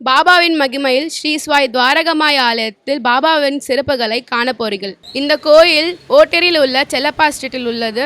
பாபாவின் மகிமையில் ஸ்ரீ ஸ்வாய் துவாரகமாய் ஆலயத்தில் பாபாவின் சிறப்புகளை காணப்போறீர்கள் இந்த கோயில் ஓட்டரில் உள்ள செல்லப்பா ஸ்ட்ரீட்டில் உள்ளது.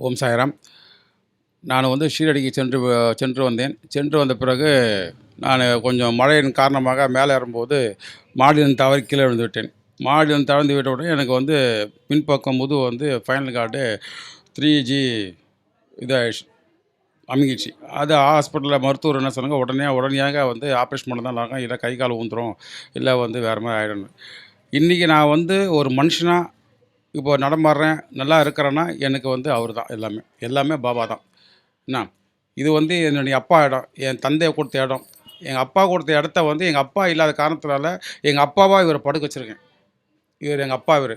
ஓம் சாய்ராம். நான் வந்து ஷீரடிக்கு சென்று சென்று வந்தேன். சென்று வந்த பிறகு நான் கொஞ்சம் மழையின் காரணமாக மேலே ஏறும்போது மாடியிலிருந்து தவறி கீழே விழுந்து விட்டேன். மாடியிலிருந்து தவழ்ந்து விட்ட உடனே எனக்கு வந்து பின்பக்கம் முது வந்து ஃபைனல் கார்டு த்ரீ ஜி இதாகிடுச்சு அமுங்கிடுச்சு. அது ஹாஸ்பிட்டலில் மருத்துவர் என்ன சொன்னாங்க உடனே உடனடியாக வந்து ஆப்ரேஷன் பண்ண தான் இல்லை கை கால் ஊந்துரும் இல்லை வந்து வேறு மாதிரி ஆகிடணும் இன்றைக்கி நான் வந்து ஒரு மனுஷனாக இப்போ நடமாடுறேன் நல்லா இருக்கிறேன்னா எனக்கு வந்து அவர் தான் எல்லாமே. எல்லாமே பாபா தான். என்ன? இது வந்து என்னுடைய அப்பா இடம் என் தந்தையை கொடுத்த இடம். எங்கள் அப்பா கொடுத்த இடத்த வந்து எங்கள் அப்பா இல்லாத காரணத்தினால எங்கள் அப்பாவாக இவரை படுக்க வச்சுருக்கேன். இவர் எங்கள் அப்பா இவர்.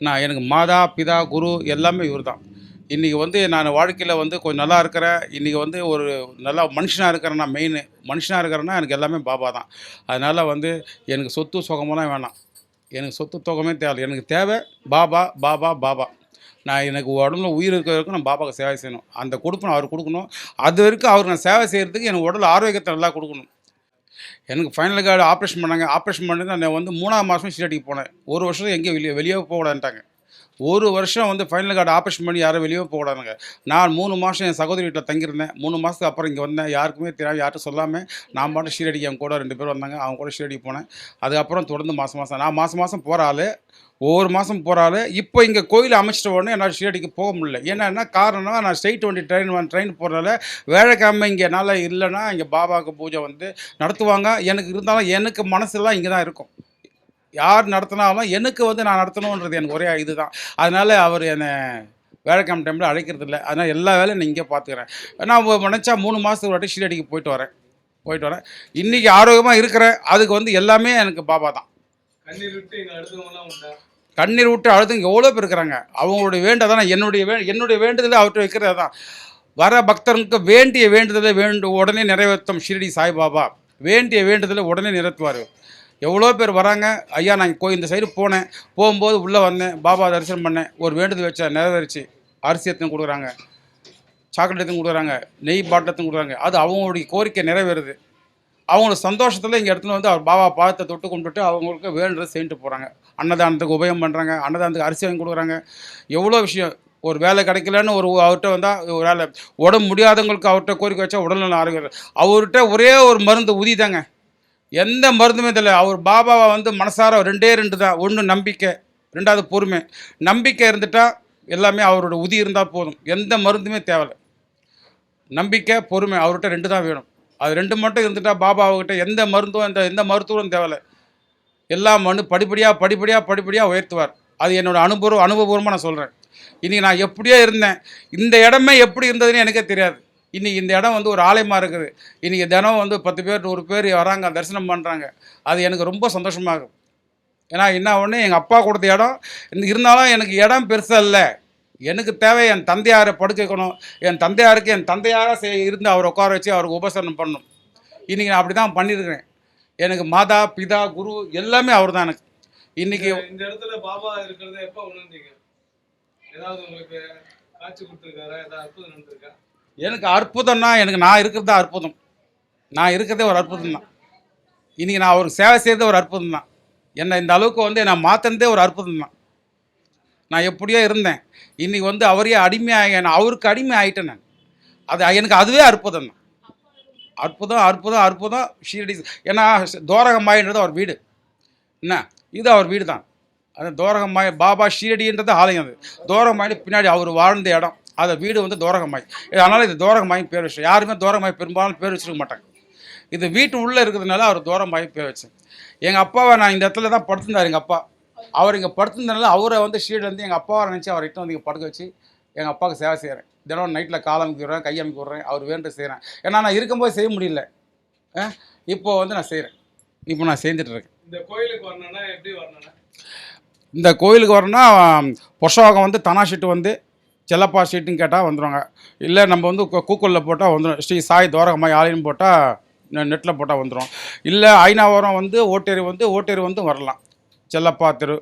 நான் எனக்கு மாதா பிதா குரு எல்லாமே இவர் தான். இன்றைக்கி வந்து நான் வாழ்க்கையில் வந்து கொஞ்சம் நல்லா இருக்கிறேன். இன்றைக்கி வந்து ஒரு நல்லா மனுஷனாக இருக்கிறேன்னா மெயின் மனுஷனாக இருக்கிறேன்னா எனக்கு எல்லாமே பாபா தான். அதனால் வந்து எனக்கு சொத்து சுகமெல்லாம் வேணாம். எனக்கு சொத்து தொகமே தேவை எனக்கு தேவை பாபா பாபா பாபா. நான் எனக்கு உடம்புல உயிர் இருக்கிற வரைக்கும் நான் பாபாவுக்கு சேவை செய்யணும். அந்த கொடுப்பணும் அவர் கொடுக்கணும். அது வரைக்கும் அவர் நான் சேவை செய்கிறதுக்கு எனக்கு உடல் ஆரோக்கியத்தை நல்லா கொடுக்கணும். எனக்கு ஃபைனல் கார்டு ஆப்ரேஷன் பண்ணாங்க. ஆப்ரேஷன் பண்ணி நான் வந்து மூணாவது மாதமே ஷீரடிக்கு போனேன். ஒரு வருஷம் எங்கேயும் வெளியே வெளியே போகலான்ட்டாங்க. ஒரு வருஷம் வந்து ஃபைனல் கார்டு ஆப்ரேஷன் பண்ணி யாரும் வெளியே போகக்கூடாதுங்க. நான் மூணு மாதம் என் சகோதரி வீட்டில் தங்கியிருந்தேன். மூணு மாதத்துக்கு அப்புறம் இங்கே வந்தேன். யாருக்குமே தெரியாது யார்கிட்ட சொல்லாமல் நான் பாட்டு ஷீரடிக்கு என் கூட ரெண்டு பேரும் வந்தாங்க. அவங்க கூட ஷீரடி போனேன். அதுக்கப்புறம் தொடர்ந்து மாதம் மாதம் நான் மாதம் மாதம் போகிற ஆள் ஒவ்வொரு மாதம் போகிறாள் இப்போ இங்கே கோயில் அமைச்சிட்ட உடனே என்னால் ஷீரடிக்கு போக முடியல. ஏன்னா காரணம் நான் ஸ்ட்ரெயிட் வண்டி ட்ரெயின் ட்ரெயின் போகிறனால வேலைக்கிழமை இங்கே என்னால் இல்லைன்னா இங்கே பாபாவுக்கு பூஜை வந்து நடத்துவாங்க. எனக்கு இருந்தாலும் எனக்கு மனசெல்லாம் இங்கே தான் இருக்கும். யார் நடத்தினாலும் எனக்கு வந்து நான் நடத்தணுன்றது எனக்கு ஒரே இதுதான். அதனால் அவர் என்னை வேலைக்கிழமை டைமில் அழைக்கிறது இல்லை அதனால் எல்லா வேலையும் நான் இங்கே பார்த்துக்கிறேன். நான் நினச்சா மூணு மாதத்துக்கு ஒரு வாட்டி ஷீரடிக்கு போயிட்டு வரேன். போயிட்டு வரேன். இன்றைக்கி ஆரோக்கியமாக இருக்கிறேன். அதுக்கு வந்து எல்லாமே எனக்கு பாபா தான். கண்ணீர் விட்டு அழுதுங்க எவ்வளோ பேர் இருக்கிறாங்க. அவங்களுடைய வேண்டதான் நான் என்னுடைய வே என்னுடைய வேண்டுதலை அவர்கிட்ட வைக்கிறது தான் வர பக்தர்களுக்கு வேண்டிய வேண்டுதலை வேண்டும் உடனே நிறைவேற்றும் ஷிரடி சாய்பாபா. வேண்டிய வேண்டுதலை உடனே நிறைவேற்றுவார். எவ்வளோ பேர் வராங்க? ஐயா நான் கோயில் இந்த சைடு போனேன். போகும்போது உள்ளே வந்தேன். பாபா தரிசனம் பண்ணேன். ஒரு வேண்டுதல் வச்சேன் நிறைவேறிச்சு. அரிசி எத்தனை கொடுக்குறாங்க. சாக்லேட் எத்தனை கொடுக்குறாங்க. நெய் பாட்டில் எடுத்துன்னு கொடுக்குறாங்க. அது அவங்களுடைய கோரிக்கை நிறைவேறுது. அவங்களோட சந்தோஷத்தில் இங்கே இடத்துல வந்து அவர் பாபா பாதத்தை தொட்டு கொண்டுட்டு அவங்களுக்கு வேண்டதை செஞ்சுட்டு போகிறாங்க அன்னதானத்துக்கு உபயம் பண்ணுறாங்க அன்னதானத்துக்கு அரிசி வாங்கி கொடுக்குறாங்க. எவ்வளோ விஷயம். ஒரு வேலை கிடைக்கலன்னு ஒரு அவர்கிட்ட வந்தால் ஒரு வேலை. உடம்பு முடியாதவங்களுக்கு அவர்கிட்ட கோரிக்கை வச்சா உடல்நல ஆரோக்கியம். அவர்கிட்ட ஒரே ஒரு மருந்து உதி தாங்க எந்த மருந்துமே தெரியல. அவர் பாபாவை வந்து மனசார ரெண்டே ரெண்டு தான். ஒன்று நம்பிக்கை ரெண்டாவது பொறுமை. நம்பிக்கை இருந்துட்டால் எல்லாமே அவரோட உதி இருந்தால் போதும். எந்த மருந்துமே தேவையில்ல. நம்பிக்கை பொறுமை அவர்கிட்ட ரெண்டு தான் வேணும். அது ரெண்டு மட்டும் இருந்துட்டா பாபாவுக்கிட்ட எந்த மருந்தும் எந்த எந்த மருத்துவம் தேவையில்ல. எல்லா மனு படிப்படியாக படிப்படியாக படிப்படியாக உயர்த்துவார். அது என்னோடய அனுபவம் அனுபவபூர்வமாக நான் சொல்கிறேன் இன்றைக்கி நான் எப்படியோ இருந்தேன். இந்த இடமே எப்படி இருந்ததுன்னு எனக்கே தெரியாது. இன்றைக்கி இந்த இடம் வந்து ஒரு ஆலயமாக இருக்குது. இன்றைக்கி தினம் வந்து பத்து பேர் நூறு பேர் வராங்க தரிசனம் பண்ணுறாங்க அது எனக்கு ரொம்ப சந்தோஷமாகும். ஏன்னா என்ன ஒன்று எங்கள் அப்பா கொடுத்த இடம் இந்த இருந்தாலும் எனக்கு இடம் பெருசாக இல்லை. எனக்கு தேவை என் தந்தையாரை படுக்கணும் என் தந்தையாருக்கு என் தந்தையாராக செய் இருந்து அவரை உட்கார வச்சு அவருக்கு உபசரணம் பண்ணணும். இன்றைக்கி நான் அப்படி தான் பண்ணியிருக்கிறேன் எனக்கு மாதா பிதா குரு எல்லாமே அவர் தான் எனக்கு இன்றைக்கி இந்த இடத்துல பாபா இருக்கிறத எப்போ உணர்ந்தீங்க? ஏதாவது உங்களுக்கு காட்சி கொடுத்துருக்காரா? ஏதாவது அற்புதம் நடந்திருக்கா? எனக்கு அற்புதம்னா எனக்கு நான் இருக்கிறது தான் அற்புதம். நான் இருக்கிறதே ஒரு அற்புதம் தான். இன்றைக்கி நான் அவருக்கு சேவை செய்கிறதே ஒரு அற்புதம் தான். என்னை இந்த அளவுக்கு வந்து நான் மாற்றினதே ஒரு அற்புதம் தான். நான் எப்படியோ இருந்தேன். இன்றைக்கி வந்து அவரே அடிமையாக நான் அவருக்கு அடிமை ஆகிட்டேன் நான். அது எனக்கு அதுவே அற்புதம் தான். அற்புதம் அற்புதம் அற்புதம் ஷீரடி. ஏன்னா தோரகமாயின்றது அவர் வீடு. என்ன? இது அவர் வீடு தான் அது தோரகமாய் பாபா ஷீரடின்றது ஆலயம் அது. தோரகமாயின்னு பின்னாடி அவர் வாழ்ந்த இடம். அது வீடு வந்து தோரகம்மாய் அதனால் இது தோரகம்மாயின் பேர் வச்சு யாருமே தோரகம்மாய் பெரும்பாலும் பேர் வச்சிருக்க மாட்டாங்க. இது வீட்டு உள்ளே இருக்கிறதுனால அவர் தோரகம்மாய் பேர் வச்சேன் எங்கள் அப்பாவை நான் இந்த இடத்துல தான் படுத்திருந்தார் எங்கள் அப்பா. அவர் இங்கே படுத்திருந்தனால அவரை வந்து ஷீரடி வந்து எங்கள் அப்பாவை நினச்சி அவரை இட்டு வந்து இங்கே படுக்க வச்சு எங்கள் அப்பாவுக்கு சேவை செய்கிறேன் தினம் நைட்டில் கால் அமைக்க விடுறேன் கை அமைக்க விடுறேன் அவர் வேண்டு செய்கிறேன் ஏன்னா நான் இருக்கும்போது செய்ய முடியல. இப்போ வந்து நான் செய்கிறேன் இப்போ நான் செஞ்சுட்டு இருக்கேன். இந்த கோயிலுக்கு வரணும்னா எப்படி வரணும்னா? இந்த கோயிலுக்கு வரணும்னா பொஷவாகம் வந்து தனா ஷீட்டு வந்து செல்லப்பா ஷீட்டுன்னு கேட்டால் வந்துடுவாங்க இல்லை நம்ம வந்து கூக்குளில் போட்டால் வந்துடும் ஸ்ரீ சாய் தோரகம்மாய் ஆலயம் போட்டால் நெட்டில் போட்டால் வந்துடும் இல்லை ஐநாவரம் வந்து ஓட்டேரி வந்து ஓட்டேரி வந்து வரலாம். செல்லப்பா தெரு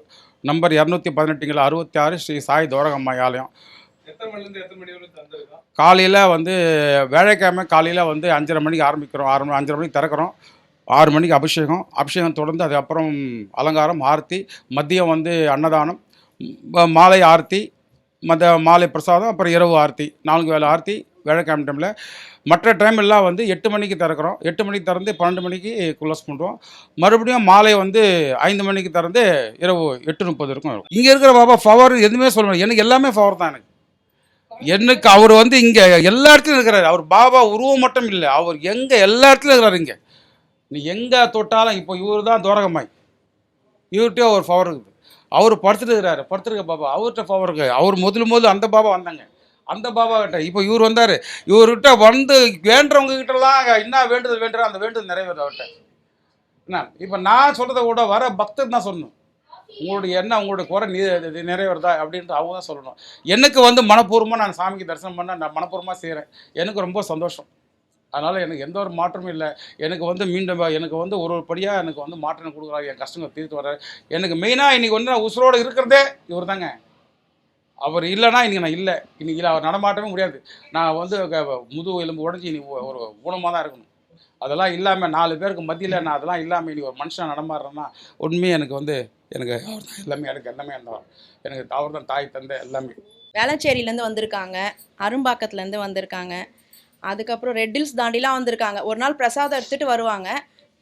நம்பர் இரநூத்தி பதினெட்டுங்களா அறுபத்தி ஆறு ஸ்ரீ சாய் தோரகம்மாய் ஆலயம். காலையில் வந்து வேலைக்கிழமை காலையில் வந்து அஞ்சரை மணிக்கு ஆரம்பிக்கிறோம். ஆறு மணி அஞ்சரை மணிக்கு திறக்கிறோம். ஆறு மணிக்கு அபிஷேகம். அபிஷேகம் தொடர்ந்து அதுக்கப்புறம் அலங்காரம் ஆரத்தி மதியம் வந்து அன்னதானம் மாலை ஆரத்தி மத மாலை பிரசாதம் அப்புறம் இரவு ஆர்த்தி நான்கு வேலை ஆரத்தி வேலைக்கிழமை டைமில் மற்ற டைம் எல்லாம் வந்து எட்டு மணிக்கு திறக்கிறோம். எட்டு மணிக்கு திறந்து பன்னெண்டு மணிக்கு க்ளோஸ் பண்ணுறோம் மறுபடியும் மாலை வந்து ஐந்து மணிக்கு திறந்து இரவு எட்டு முப்பது இருக்கும் இங்கே இருக்கிற பாபா ஃபவர் எதுவுமே சொல்ல முடியாது. எனக்கு எல்லாமே ஃபவர் தான் எனக்கு. எனக்கு அவர் வந்து இங்கே எல்லா இடத்துலையும் இருக்கிறாரு. அவர் பாபா உருவம் மட்டும் இல்லை. அவர் எங்கே எல்லா இடத்துலையும் இருக்கிறாரு இங்கே. நீ எங்கே தொட்டாலும் இப்போ இவர் தான் தோரகமாய் இவர்கிட்டயே ஒரு பவர் இருக்குது. அவர் படுத்துட்டு படுத்துருக்க பாபா அவர்கிட்ட பவர் இருக்கு. அவர் முதல் முதல்ல அந்த பாபா வந்தாங்க. அந்த பாபா கிட்ட இப்போ இவர் வந்தார். இவர்கிட்ட வந்து வேண்டுறவங்க கிட்டலாம் என்ன வேண்டுதல் வேண்டுற அந்த வேண்டுதல் நிறைவேறு அவர்கிட்ட. என்ன? இப்போ நான் சொல்கிறத விட வர பக்தர் தான் சொல்லணும். உங்களுடைய என்ன உங்களுடைய குறை நீ நிறைவேறதா அப்படின்ட்டு அவங்க தான் சொல்லணும். எனக்கு வந்து மனப்பூர்வமாக நான் சாமிக்கு தரிசனம் பண்ண நான் மனப்பூர்வமாக செய்கிறேன் எனக்கு ரொம்ப சந்தோஷம். அதனால் எனக்கு எந்த ஒரு மாற்றமும் இல்லை. எனக்கு வந்து மீண்டும் எனக்கு வந்து ஒரு ஒரு படியாக எனக்கு வந்து மாற்றம் கொடுக்குறாரு. என் கஷ்டங்கள் தீர்த்து வர்றாரு. எனக்கு மெயினாக இன்றைக்கி வந்து நான் உசுரோடு இருக்கிறதே இவர் தாங்க அவர் இல்லைன்னா இன்றைக்கி நான் இல்லை. இன்றைக்கி அவர் நடமாட்டவே முடியாது. நான் வந்து முதுகு எலும்பு உடஞ்சி இனி ஒரு ஊனமாக தான் இருக்கணும். அதெல்லாம் இல்லாமல் நாலு பேருக்கு மத்தியில் நான் அதெல்லாம் இல்லாமல் இனி ஒரு மனுஷன் நடமாடுறேன்னா உண்மையாக எனக்கு வந்து எனக்கு அவர் தான் எல்லாமே எனக்கு எல்லாமே இருந்தவர் எனக்கு அவர் தான் தாய் தந்தை எல்லாமே. வேளச்சேரியிலேருந்து வந்திருக்காங்க. அரும்பாக்கத்துலேருந்து வந்திருக்காங்க. அதுக்கப்புறம் ரெட் ஹில்ஸ் தாண்டிலாம் வந்திருக்காங்க. ஒரு நாள் பிரசாதம் எடுத்துகிட்டு வருவாங்க.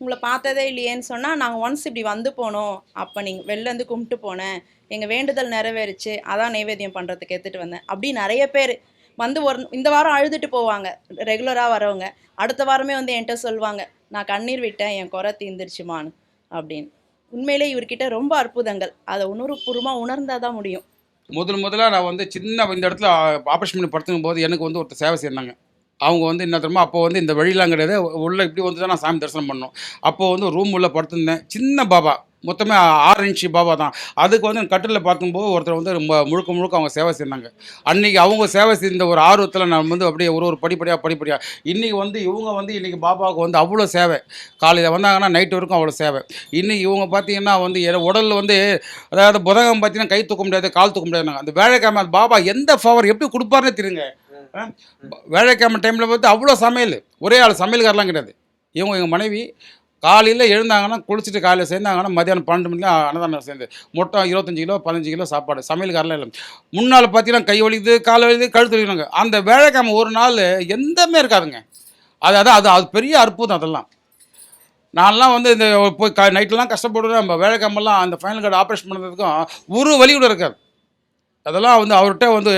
உங்களை பார்த்ததே இல்லையேன்னு சொன்னால் நாங்கள் ஒன்ஸ் இப்படி வந்து போனோம். அப்போ நீங்கள் வெளிலேருந்து கும்பிட்டு போனேன். எங்கள் வேண்டுதல் நிறைவேறிச்சு. அதான் நைவேத்தியம் பண்ணுறதுக்கு எடுத்துகிட்டு வந்தேன். அப்படி நிறைய பேர் வந்து ஒரு இந்த வாரம் அழுதுட்டு போவாங்க. ரெகுலராக வரவங்க. அடுத்த வாரமே வந்து என்கிட்ட சொல்லுவாங்க நான் கண்ணீர் விட்டேன். என் குறை தீந்துருச்சுமான்னு அப்படின்னு. உண்மையிலே இவர்கிட்ட ரொம்ப அற்புதங்கள். அதை உணர்வுபூர்வமாக உணர்ந்தால் தான் முடியும். முதல் முதல்ல நான் வந்து சின்ன இந்த இடத்துல ஆப்ரேஷன் பண்ணி படுத்துக்கும் போது எனக்கு வந்து ஒருத்தர் சேவை செய்தாங்க அவங்க வந்து என்ன தெரியுமா அப்போ வந்து இந்த வழியெலாம் கிடையாது. உள்ளே இப்படி வந்து தான் நான் சாமி தரிசனம் பண்ணோம் அப்போது வந்து ரூம் உள்ளே படுத்திருந்தேன். சின்ன பாபா மொத்தமே ஆறு இன்ச்சு பாபா தான். அதுக்கு வந்து கட்டிலில் பார்க்கும்போது ஒருத்தர் வந்து ரொம்ப முழுக்க முழுக்க அவங்க சேவை செய்தாங்க. அன்றைக்கி அவங்க சேவை செய்த ஒரு ஆர்வத்தில் நான் வந்து அப்படியே ஒரு ஒரு படிப்படியாக படிப்படியாக இன்றைக்கி வந்து இவங்க வந்து இன்றைக்கி பாபாவுக்கு வந்து அவ்வளோ சேவை. காலையில் வந்தாங்கன்னா நைட்டு வரைக்கும் அவ்வளோ சேவை. இன்றைக்கி இவங்க பார்த்தீங்கன்னா வந்து எ- உடலில் வந்து அதாவது புதகம் பார்த்தீங்கன்னா கை தூக்க முடியாது கால் தூக்க முடியாது அந்த வேலைக்கிழமை அந்த பாபா எந்த ஃபவர் எப்படி கொடுப்பாருன்னு தெரியுங்க வேலைக்கிழமை டைமில் பார்த்து அவ்வளோ சமையல். ஒரே ஆள் சமையல்காரெலாம் கிடையாது. இவங்க எங்கள் மனைவி காலையில் எழுந்தாங்கன்னா குளிச்சுட்டு காலையில் சேர்ந்தாங்கன்னா மதியானம் பன்னெண்டு மணிக்கு அன்னதானம் சேர்ந்து மொட்டை இருபத்தஞ்சு கிலோ பதினஞ்சு கிலோ சாப்பாடு. சமையல்காரெலாம் இல்லை. முன்னால் பார்த்தீங்கன்னா கை வலிக்குது கால் வலிக்குது கழுத்து வலிக்கிறாங்க அந்த வேலைக்கிழமை ஒரு நாள் எந்தமே இருக்காதுங்க. அது அதான் அது அது பெரிய அற்புதம் அதெல்லாம். நான்லாம் வந்து இந்த போய் க நைட்லாம் கஷ்டப்படுறேன் நம்ம வேலைக்கிழமெல்லாம் அந்த ஃபைனல் கார்டு ஆப்ரேஷன் பண்ணுறதுக்கும் ஒரு வழி கூட இருக்காது. அதெல்லாம் வந்து அவர்கிட்ட வந்து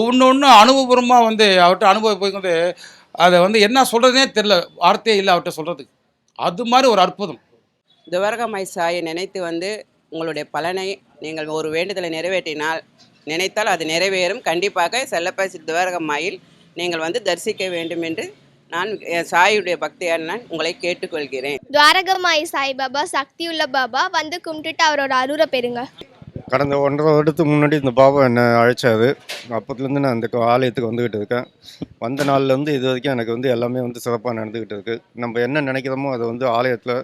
ஒன்று ஒன்று அனுபவபூர்வமாக வந்து அவர்கிட்ட அனுபவம் போய் வந்து அதை வந்து என்ன சொல்கிறதுனே தெரில வார்த்தையே இல்லை அவர்கிட்ட சொல்கிறதுக்கு அது மாதிரி ஒரு அற்புதம். துவரகமாய் சாயை நினைத்து வந்து உங்களுடைய பலனை நீங்கள் ஒரு வேண்டுதலை நிறைவேற்றினால் நினைத்தால் அது நிறைவேறும். கண்டிப்பாக செல்லப்ப துவரகமாயில் நீங்கள் வந்து தரிசிக்க வேண்டும் என்று நான் என் சாயுடைய பக்தியால் நான் உங்களை கேட்டுக்கொள்கிறேன். துவாரகமாய் சாய்பாபா சக்தியுள்ள பாபா வந்து கும்பிட்டுட்டு அவரோட அருளை பெறுங்க. கடந்த ஒன்றரை வருடத்துக்கு முன்னாடி இந்த பாபா என்னை அழைச்சாரு. அப்போத்துலேருந்து நான் இந்த ஆலயத்துக்கு வந்துக்கிட்டு இருக்கேன். வந்த நாள்லேருந்து இது வரைக்கும் எனக்கு வந்து எல்லாமே வந்து சிறப்பாக நடந்துக்கிட்டு இருக்கு. நம்ம என்ன நினைக்கிறோமோ அதை வந்து ஆலயத்தில்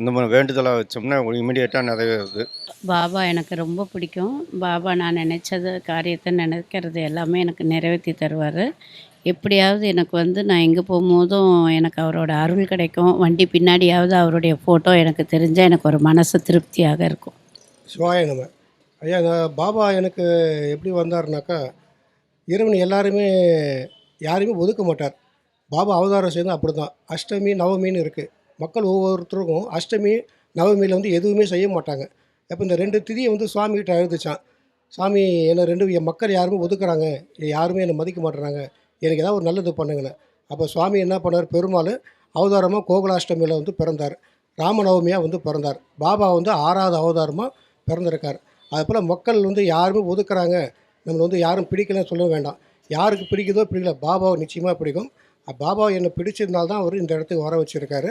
இந்த மாதிரி வேண்டுதலாக வச்சோம்னா இமீடியட்டாக நிறைவேறுது. பாபா எனக்கு ரொம்ப பிடிக்கும். பாபா நான் நினச்சது காரியத்தை நினைக்கிறது எல்லாமே எனக்கு நிறைவேற்றி தருவார். எப்படியாவது எனக்கு வந்து நான் எங்கே போகும்போதும் எனக்கு அவரோட அருள் கிடைக்கும். வண்டி பின்னாடியாவது அவருடைய ஃபோட்டோ எனக்கு தெரிஞ்சால் எனக்கு ஒரு மனசு திருப்தியாக இருக்கும். சிவாய நம. ஐயா நான் பாபா எனக்கு எப்படி வந்தாருனாக்கா இறைவன் எல்லாருமே யாரையுமே ஒதுக்க மாட்டார். பாபா அவதாரம் செய்து அப்படி தான் அஷ்டமி நவமின்னு இருக்குது மக்கள் ஒவ்வொருத்தருக்கும் அஷ்டமி நவமியில் வந்து எதுவுமே செய்ய மாட்டாங்க. அப்போ இந்த ரெண்டு திதியை வந்து சுவாமிகிட்ட அழுதுச்சான். சாமி என்னை ரெண்டு என் மக்கள் யாருமே ஒதுக்குறாங்க? யாருமே என்னை மதிக்க மாட்டுறாங்க. எனக்கு ஏதாவது ஒரு நல்லது பண்ணுங்கண்ணே அப்போ சுவாமி என்ன பண்ணார்? பெருமாள் அவதாரமாக கோகுலாஷ்டமியில் வந்து பிறந்தார். ராமநவமியாக வந்து பிறந்தார். பாபா வந்து ஆறாவது அவதாரமாக பிறந்திருக்கார். அதுபோல் மக்கள் வந்து யாருமே ஒதுக்குறாங்க. நம்மளை வந்து யாரும் பிடிக்கலன்னு சொல்ல வேண்டாம். யாருக்கு பிடிக்குதோ பிடிக்கல பாபாவை நிச்சயமாக பிடிக்கும். பாபாவை பாபா என்னை பிடிச்சிருந்தால் தான் அவர் இந்த இடத்துக்கு வர வச்சுருக்காரு.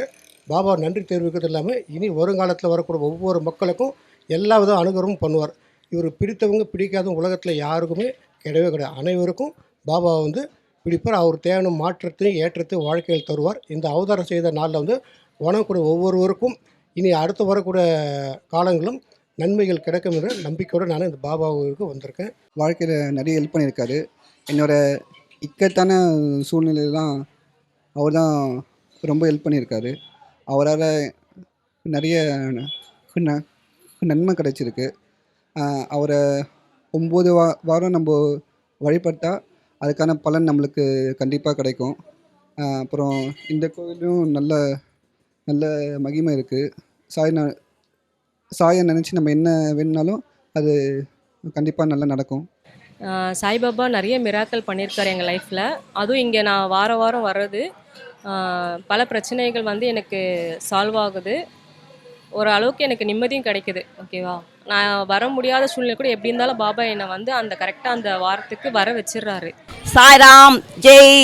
பாபா நன்றி தெரிவிக்கிறது இல்லாமல் இனி வருங்காலத்தில் வரக்கூடிய ஒவ்வொரு மக்களுக்கும் எல்லா வித அனுகிரகமும் பண்ணுவார். இவர் பிடித்தவங்க பிடிக்காதவங்க உலகத்தில் யாருக்குமே கிடையவே கிடையாது. அனைவருக்கும் பாபா வந்து பிடிப்பார். அவர் தேவையான மாற்றத்தையும் ஏற்றத்தையும் வாழ்க்கையில் தருவார். இந்த அவதாரம் செய்த நாளில் வந்து வணங்கக்கூடிய ஒவ்வொருவருக்கும் இனி அடுத்து வரக்கூடிய காலங்களும் நன்மைகள் கிடைக்கும் என்ற நம்பிக்கையோடு நான் இந்த பாபாவுக்கு வந்திருக்கேன். வாழ்க்கையில் நிறைய ஹெல்ப் பண்ணியிருக்காரு. என்னோடய இக்கட்டான சூழ்நிலையெல்லாம் அவர் தான் ரொம்ப ஹெல்ப் பண்ணியிருக்காரு. அவரால் நிறைய நன்மை கிடைச்சிருக்கு. அவரை ஒம்பது வா வாரம் நம்ம வழிபட்டால் அதுக்கான பலன் நம்மளுக்கு கண்டிப்பாக கிடைக்கும். அப்புறம் இந்த கோவிலும் நல்ல நல்ல மகிமை இருக்குது சாய்நா சாயை நினச்சி நம்ம என்ன வேணுனாலும் அது கண்டிப்பாக நல்லா நடக்கும். சாய்பாபா நிறைய மிராக்கல் பண்ணியிருக்காரு எங்கள் லைஃப்பில் அதுவும் இங்கே நான் வார வாரம் வர்றது. பல பிரச்சனைகள் வந்து எனக்கு சால்வ் ஆகுது. ஒரு அளவுக்கு எனக்கு நிம்மதியும் கிடைக்குது. ஓகேவா நான் வர முடியாத சூழ்நிலை கூட எப்படி இருந்தாலும் பாபா என்னை வந்து அந்த கரெக்டாக அந்த வாரத்துக்கு வர வச்சிடுறாரு. சாய்ராம் ஜெய்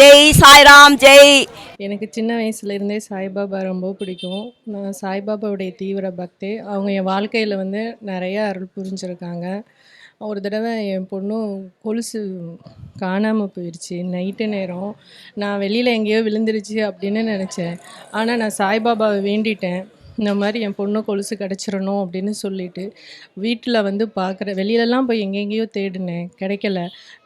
ஜெய் சாய்ராம் ஜெய். எனக்கு சின்ன வயசுலேருந்தே சாய்பாபா ரொம்ப பிடிக்கும். நான் சாய்பாபாவுடைய தீவிர பக்தி. அவங்க என் வாழ்க்கையில் வந்து நிறைய அருள் புரிஞ்சிருக்காங்க. ஒரு தடவை என் பொண்ணும் கொலுசு காணாமல் போயிடுச்சு நைட்டு நேரம். நான் வெளியில் எங்கேயோ விழுந்துருச்சு அப்படின்னு நினச்சேன். ஆனால் நான் சாய்பாபாவை வேண்டிட்டேன். இந்த மாதிரி என் பொண்ணு கொலுசு கிடச்சிடணும் அப்படின்னு சொல்லிட்டு வீட்டில் வந்து பார்க்குறேன் வெளியிலலாம் போய் எங்கெங்கேயோ தேடினேன் கிடைக்கல.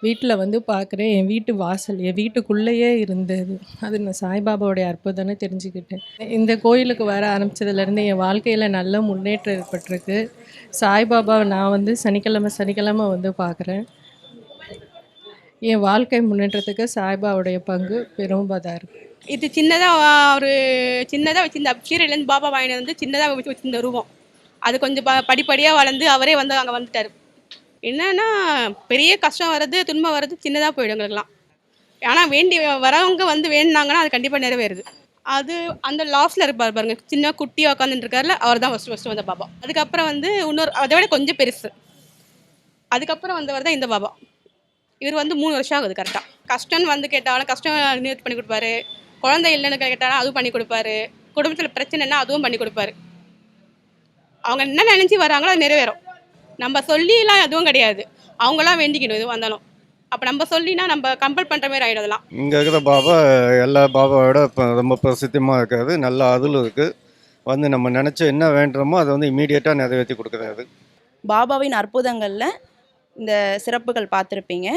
வீட்டில் வந்து பார்க்குறேன் என் வீட்டு வாசல் என் வீட்டுக்குள்ளேயே இருந்தது. அது நான் சாய்பாபாவுடைய அற்புதம்னு தெரிஞ்சுக்கிட்டேன். இந்த கோயிலுக்கு வர ஆரம்பித்ததுலேருந்து என் வாழ்க்கையில் நல்ல முன்னேற்றம் ஏற்பட்டிருக்கு. சாய்பாபாவை நான் வந்து சனிக்கிழமை சனிக்கிழமை வந்து பார்க்குறேன். என் வாழ்க்கை முன்னேற்றத்துக்கு சாய்பாவுடைய பங்கு பெரும்பதாக இருக்குது இது சின்னதாக ஒரு சின்னதாக வச்சிருந்த கீரையிலேருந்து பாபா வாங்கினது வந்து சின்னதாக வச்சு வச்சிருந்த ரூபம். அது கொஞ்சம் ப படிப்படியாக வளர்ந்து அவரே வந்து அங்கே வந்துட்டார். என்னன்னா பெரிய கஷ்டம் வர்றது துன்பம் வர்றது சின்னதாக போயிடும் எங்களுக்குலாம் ஆனால் வேண்டி வரவங்க வந்து வேணுனாங்கன்னா அது கண்டிப்பாக நிறைவேறுது. அது அந்த லாஸ்ட்ல இருப்பார் பாருங்க சின்ன குட்டியாக உட்காந்துட்டு இருக்காருல அவர் தான் ஃபஸ்ட்டு ஃபஸ்ட்டு வந்த பாபா. அதுக்கப்புறம் வந்து இன்னொரு அதை விட கொஞ்சம் பெருசு. அதுக்கப்புறம் வந்தவர் தான் இந்த பாபா. இவர் வந்து மூணு வருஷம் ஆகுது கரெக்டாக கஷ்டம்னு வந்து கேட்டாலும் கஷ்டம் நிவர்த்தி பண்ணி கொடுப்பாரு. குழந்தை இல்லைன்னு கேட்டாலும் அதுவும் பண்ணி கொடுப்பாரு. குடும்பத்தில் பிரச்சனைனா அதுவும் பண்ணி கொடுப்பாரு. அவங்க என்ன நினச்சி வராங்களோ அது நிறைவேறும். நம்ம சொல்லிலாம் எதுவும் கிடையாது. அவங்களாம் வேண்டிக்கணும் எதுவும் வந்தாலும் அப்போ நம்ம சொல்லினா நம்ம கம்பல் பண்ணுற மாதிரி ஆகிடும் அதெல்லாம். இங்கே இருக்கிற பாபா எல்லா பாபாவோட இப்போ ரொம்ப பிரசித்தமாக இருக்காது நல்ல அதில் இருக்குது வந்து நம்ம நினச்ச என்ன வேண்டுறோமோ அதை வந்து இமீடியட்டாக நிறைவேற்றி கொடுக்குறாரு. பாபாவின் அற்புதங்களில் இந்த சிறப்புகள் பார்த்துருப்பீங்க.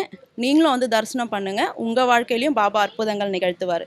நீங்களும் வந்து தரிசனம் பண்ணுங்கள் உங்கள் வாழ்க்கையிலையும் பாபா அற்புதங்கள் நிகழ்த்துவார்.